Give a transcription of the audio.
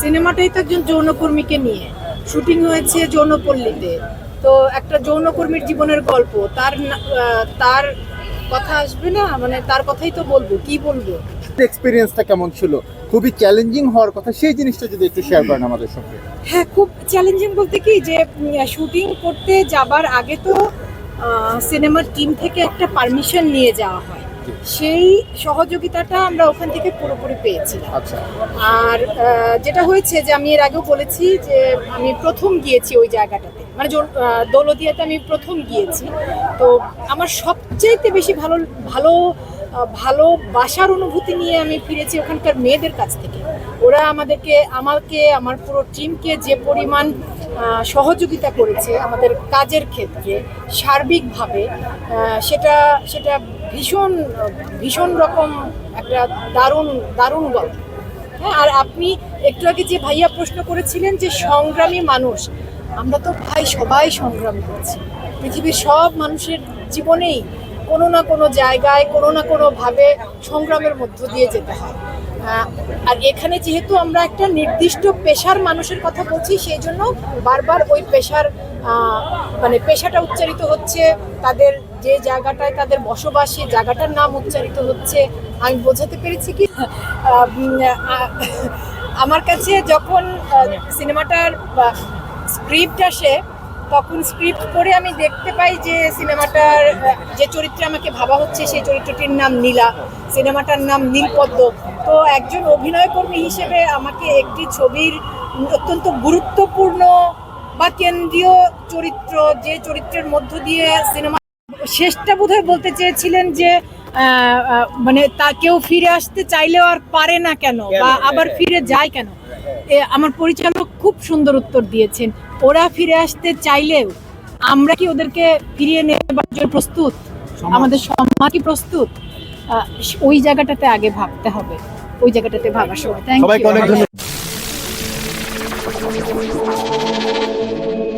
সিনেমাটাই তো একজন যৌনকর্মীকে নিয়ে। শুটিং হয়েছে যৌনপল্লীতে। তো একটা যৌনকর্মীর জীবনের গল্প তার তার কথা আসবে না? মানে তার কথাই তো বলব কি বলব? এক্সপিরিয়েন্সটা কেমন ছিল? খুবই চ্যালেঞ্জিং হওয়ার কথা সেই জিনিসটা যদি একটু শেয়ার করেন আমাদের সঙ্গে। হ্যাঁ খুব চ্যালেঞ্জিং বলতে কি যে শুটিং করতে যাবার আগে তো সিনেমার টিম থেকে একটা পারমিশন নিয়ে যাওয়া হয়। সেই সহযোগিতাটা আমরা ওখান থেকে পুরোপুরি পেয়েছিলাম। আচ্ছা। আর যেটা হয়েছে যে আমি এর আগেও বলেছি যে আমি প্রথম গিয়েছি ওই জায়গাটাতে। মানে দৌলদিয়াতে আমি প্রথম গিয়েছি। তো আমার সবচাইতে বেশি ভালো ভালো ভালো বাসার অনুভূতি নিয়ে আমি ফিরেছি ওখানকার মেয়েদের কাছ থেকে। ওরা আমাদেরকে আমাকে আমার পুরো টিমকে যে পরিমাণ সহযোগিতা করেছে আমাদের কাজের ক্ষেত্রে সার্বিকভাবে সেটা সেটা ভীষণ ভীষণ রকম একটা দারুণ দারুণ গল্প। হ্যাঁ আর আপনি একটু আগে যে ভাইয়া প্রশ্ন করেছিলেন যে সংগ্রামী মানুষ, আমরা তো ভাই সবাই সংগ্রাম করছি পৃথিবীর সব মানুষের জীবনেই কোনো না কোনো জায়গায়, কোনো না কোনোভাবে সংগ্রামের মধ্য দিয়ে যেতে হয়। আর এখানে যেহেতু আমরা একটা নির্দিষ্ট পেশার মানুষের কথা বলছি, সেই জন্য বারবার ওই পেশার মানে পেশাটা উচ্চারিত হচ্ছে, তাদের যে জায়গাটায় তাদের বসবাস, সেই জায়গাটার নাম উচ্চারিত হচ্ছে। আমি বোঝাতে পেরেছি কি? আমার কাছে যখন সিনেমাটার স্ক্রিপ্ট আসে, তখন স্ক্রিপ্ট পড়ে আমি দেখতে পাই যে সিনেমাটার যে চরিত্রে আমাকে ভাবা হচ্ছে, সেই চরিত্রটির নাম নীলা। সিনেমাটার নাম নীলপদ্ম। তো একজন অভিনয়কর্মী হিসেবে আমাকে একটি ছবির অত্যন্ত গুরুত্বপূর্ণ বা কেন্দ্রীয় চরিত্র যে চরিত্রের মধ্য দিয়ে সিনেমা শেষটা বোধহয় বলতে চেয়েছিলেন যে মানে তা কেউ ফিরে আসতে চাইলেও আর পারে না কেন বা আবার ফিরে যায় কেন? আমার পরিচালক খুব সুন্দর উত্তর দিয়েছেন। ওরা ফিরে আসতে চাইলেও আমরা কি ওদেরকে ফিরিয়ে নেবার জন্য প্রস্তুত? আমাদের সমাজ কি প্রস্তুত? ওই জায়গাটাতে আগে ভাবতে হবে। ওই জায়গাটাতে ভাবার সময়। Thank you すごい!